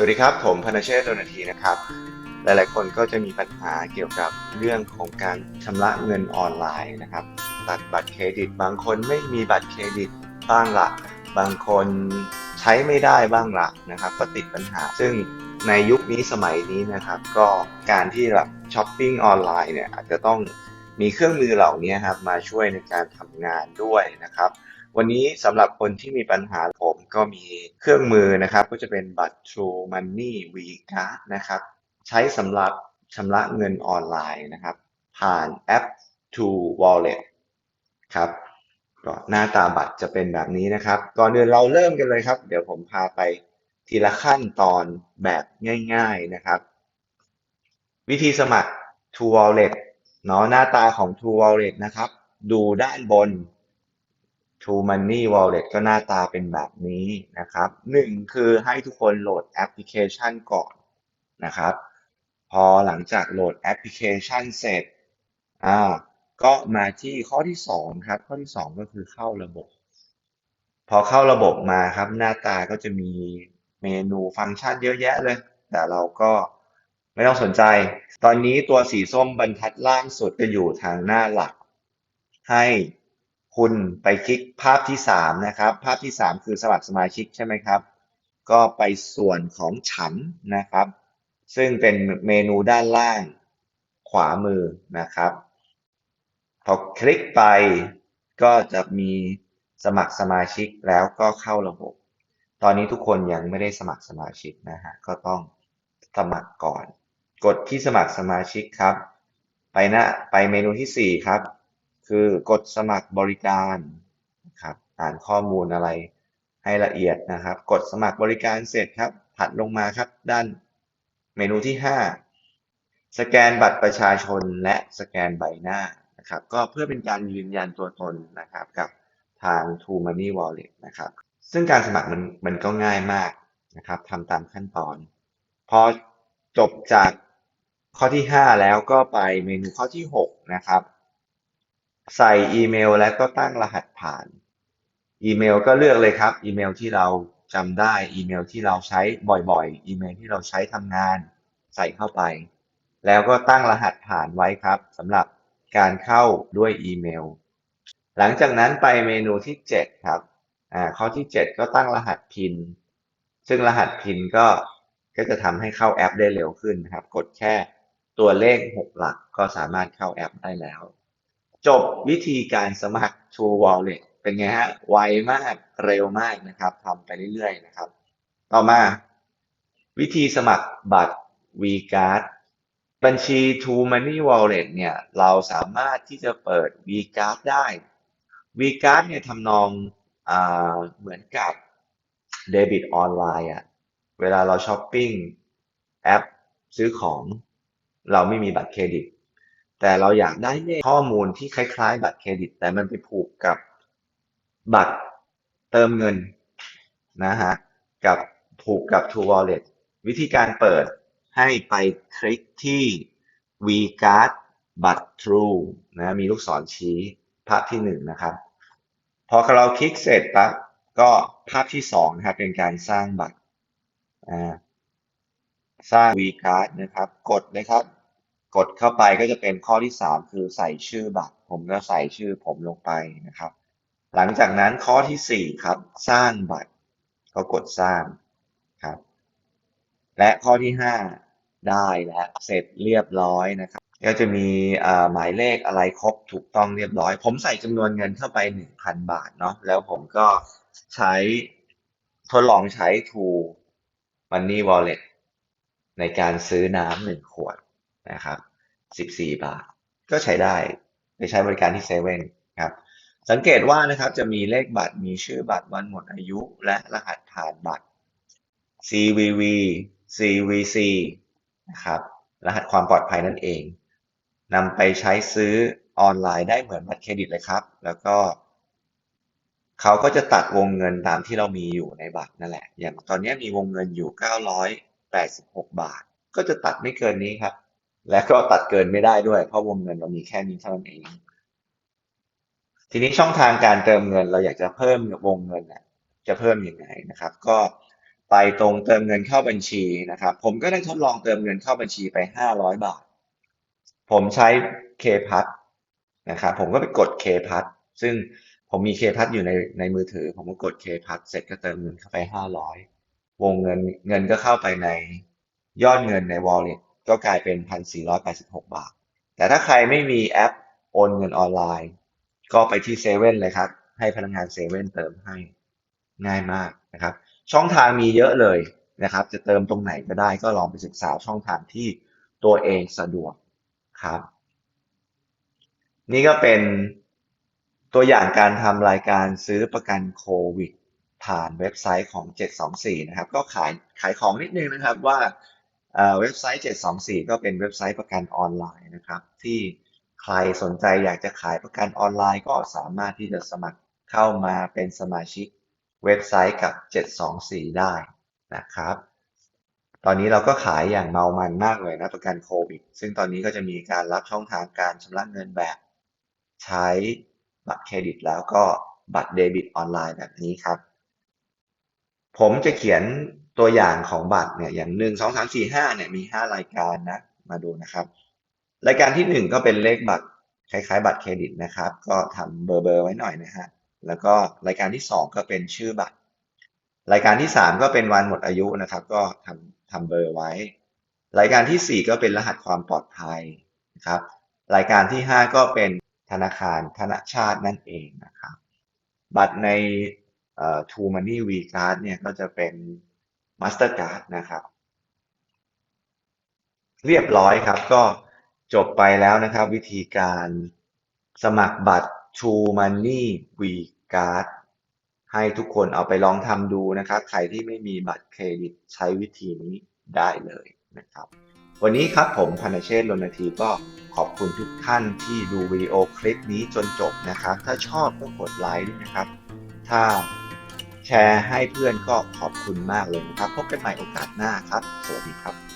สวัสดีครับ ผมพนเชษฐ์โดนทีนะครับ หลาย ๆ คนก็จะมีปัญหาเกี่ยวกับเรื่องของการชำระเงินออนไลน์นะครับ ตัดบัตรเครดิต บางคนไม่มีบัตรเครดิตบ้างละบางคนใช้ไม่ได้บ้างละนะครับ ก็ติดปัญหา ซึ่งในยุคนี้สมัยนี้นะครับ ก็การที่แบบช้อปปิ้งออนไลน์เนี่ยอาจจะต้องมีเครื่องมือเหล่านี้ครับมาช่วยในการทำงานด้วยนะครับ วันนี้สำหรับคนที่มีปัญหาผมก็มีเครื่องมือนะครับ ก็จะเป็นบัตร True Money V Card นะครับ ใช้สำหรับชำระเงินออนไลน์นะครับ ผ่านแอป True Wallet ครับก็หน้าตาบัตรจะเป็นแบบนี้นะครับ ก่อนอื่นเราเริ่มกันเลยครับ เดี๋ยวผมพาไปทีละขั้นตอนแบบง่าย ๆนะครับ วิธีสมัคร True Wallet เนาะหน้าตาของ True Wallet นะครับ ดูด้านบน True Money Wallet ก็หน้าตาเป็นแบบนี้นะครับหนึ่งคือให้ทุกคนโหลดแอปพลิเคชันก่อนนะครับ พอหลังจากโหลดแอปพลิเคชันเสร็จอ่าก็มาที่ข้อที่สองครับ ข้อที่สองก็คือเข้าระบบ พอเข้าระบบมาครับหน้าตาก็จะมีเมนูฟังก์ชันเยอะแยะเลย แต่เราก็ไม่ต้องสนใจ ตอนนี้ตัวสีส้มบรรทัดล่างสุดจะอยู่ทางหน้าหลัก ให้ คุณไปคลิกภาพที่สามนะครับ ภาพที่สามคือสมัครสมาชิกใช่ไหมครับ ก็ไปส่วนของฉันนะครับ ซึ่งเป็นเมนูด้านล่างขวามือนะครับ พอคลิกไปก็จะมีสมัครสมาชิกแล้วก็เข้าระบบ ตอนนี้ทุกคนยังไม่ได้สมัครสมาชิกนะฮะ ก็ต้องสมัครก่อน กดที่สมัครสมาชิกครับ ไปหน้าไปเมนูที่สี่ครับ คือกดสมัครบริการนะครับอ่านข้อมูลอะไรให้ละเอียดนะครับ กดสมัครบริการเสร็จครับ ถัดลงมาครับด้านเมนูที่ 5 สแกนบัตรประชาชนและสแกนใบหน้านะครับ ก็เพื่อเป็นการยืนยันตัวตนนะครับกับทาง True Money Wallet นะครับ ซึ่งการสมัครมันมันก็ง่ายมากนะครับทำตามขั้นตอน พอจบจากข้อที่ 5 แล้วก็ไปเมนูข้อที่ 6 นะครับ ใส่อีเมลและก็ตั้งรหัสผ่าน อีเมลก็เลือกเลยครับ อีเมลที่เราจำได้ อีเมลที่เราใช้บ่อยๆ อีเมลที่เราใช้ทำงาน ใส่เข้าไป แล้วก็ตั้งรหัสผ่านไว้ครับสำหรับการเข้าด้วยอีเมล หลังจากนั้นไปเมนูที่ 7 ครับ อ่า ข้อที่ 7 ก็ตั้งรหัสพิน ซึ่งรหัสพินก็ ก็จะทำให้เข้าแอปได้เร็วขึ้นนะครับ กดแค่ตัวเลข 6 หลักก็สามารถเข้าแอปได้แล้ว จบวิธีการสมัคร True Wallet เป็นไงฮะ ไวมาก เร็วมากนะครับทำไปเรื่อยๆนะครับ ต่อมา วิธีสมัครบัตร Vcard บัญชี True Money Wallet เนี่ย เราสามารถที่จะเปิด Vcard ได้ Vcard เนี่ยทำนองอ่าเหมือนกับเดบิตออนไลน์อะเวลาเราช้อปปิ้งแอปซื้อของ เราไม่มีบัตรเครดิต แต่เราอยากได้เลขข้อมูลที่คล้ายๆ บัตรเครดิต แต่มันไปผูกกับบัตรเติมเงินนะฮะกับผูกกับ True Wallet วิธีการเปิดให้ไปคลิกที่ Vcard บัตร True นะมีลูกศรชี้ภาพที่หนึ่งนะครับ พอเราคลิกเสร็จปั๊บก็ภาพที่สองนะครับเป็นการสร้างบัตรสร้าง Vcard นะครับ กดเลยครับ กดเข้าไปก็จะเป็นข้อที่ 3 คือใส่ชื่อบัตร ผมก็ใส่ชื่อผมลงไปนะครับ หลังจากนั้นข้อที่ 4 ครับ สร้างบัตร ก็กดสร้างครับ และข้อที่ 5 ได้แล้วเสร็จเรียบร้อยนะครับ ก็จะมีหมายเลขอะไรครบถูกต้องเรียบร้อย ผมใส่จำนวนเงินเข้าไป 1,000 บาทเนาะแล้วผมก็ใช้ทดลองใช้ True Money Wallet ในการซื้อน้ำหนึ่งขวด นะครับสิบสี่บาท ก็ใช้ได้ไปใช้บริการที่เซเว่นครับสังเกตว่านะครับจะมีเลขบัตรมีชื่อบัตรวันหมดอายุและรหัสผ่านบัตร CVV CVC นะครับรหัสความปลอดภัยนั่นเองนำไปใช้ซื้อออนไลน์ได้เหมือนบัตรเครดิตเลยครับ แล้วก็เขาก็จะตัดวงเงินตามที่เรามีอยู่ในบัตรนั่นแหละ อย่างตอนนี้มีวงเงินอยู่ 986 บาท ก็จะตัดไม่เกินนี้ครับ และก็ตัดเกินไม่ได้ด้วย เพราะวงเงินเรามีแค่นี้เท่านั้นเอง ทีนี้ช่องทางการเติมเงินเราอยากจะเพิ่มวงเงินน่ะจะเพิ่มยังไงนะครับ ก็ไปตรงเติมเงินเข้าบัญชีนะครับ ผมก็ได้ทดลองเติมเงินเข้าบัญชีไป500บาท ผมใช้ k p a s นะครับผมก็ไปกด k p a s ซึ่งผมมี k p a s อยู่ในในมือถือ ผมก็กด k p a s เสร็จก็เติมเงินเข้าไป500วงเงินเงินก็เข้าไปในยอดเงินใน wallet ก็กลายเป็น 1,486 บาท แต่ถ้าใครไม่มีแอปโอนเงินออนไลน์ ก็ไปที่เซเว่นเลยครับ ให้พนักงานเซเว่นเติมให้ง่ายมากนะครับ ช่องทางมีเยอะเลยนะครับ จะเติมตรงไหนก็ได้ก็ลองไปศึกษาช่องทางที่ตัวเองสะดวกครับ นี่ก็เป็นตัวอย่างการทำรายการซื้อประกันโควิดผ่านเว็บไซต์ของ 724 นะครับ ก็ขายขายของนิดนึงนะครับว่า เว็บไซต์ 724 ก็เป็นเว็บไซต์ประกันออนไลน์นะครับ ที่ใครสนใจอยากจะขายประกันออนไลน์ก็สามารถที่จะสมัครเข้ามาเป็นสมาชิกเว็บไซต์กับ 724 ได้นะครับ ตอนนี้เราก็ขายอย่างเมามันมากเลยนะประกันโควิด ซึ่งตอนนี้ก็จะมีการรับช่องทางการชำระเงินแบบ ใช้บัตรเครดิตแล้วก็บัตรเดบิตออนไลน์แบบนี้ครับ ผมจะเขียน ตัวอย่างของบัตรเนี่ยอย่างหนึ่งสองสามสี่ห้าเนี่ยมีห้ารายการนะมาดูนะครับ รายการที่หนึ่งก็เป็นเลขบัตรคล้ายๆ บัตรเครดิตนะครับ ก็ทำเบอร์เบอร์ไว้หน่อยนะฮะแล้วก็รายการที่สองก็เป็นชื่อบัตร รายการที่สามก็เป็นวันหมดอายุนะครับ ก็ทำทำเบอร์ไว้ รายการที่สี่ก็เป็นรหัสความปลอดภัยนะครับ รายการที่ห้าก็เป็นธนาคารธนาชาตินั่นเองนะครับ บัตรใน True Money V Card เนี่ยก็จะเป็น Mastercard นะครับ เรียบร้อยครับก็จบไปแล้วนะครับ วิธีการสมัครบัตร True Money V Card ให้ทุกคนเอาไปลองทำดูนะครับ ใครที่ไม่มีบัตรเครดิตใช้วิธีนี้ได้เลยนะครับ วันนี้ครับผมพนเชษฐ์รณทีก็ขอบคุณทุกท่านที่ดูวิดีโอคลิปนี้จนจบนะครับ ถ้าชอบก็กดไลค์ด้วยนะครับ ถ้า แชร์ให้เพื่อนก็ขอบคุณมากเลยนะครับ พบกันใหม่โอกาสหน้าครับ สวัสดีครับ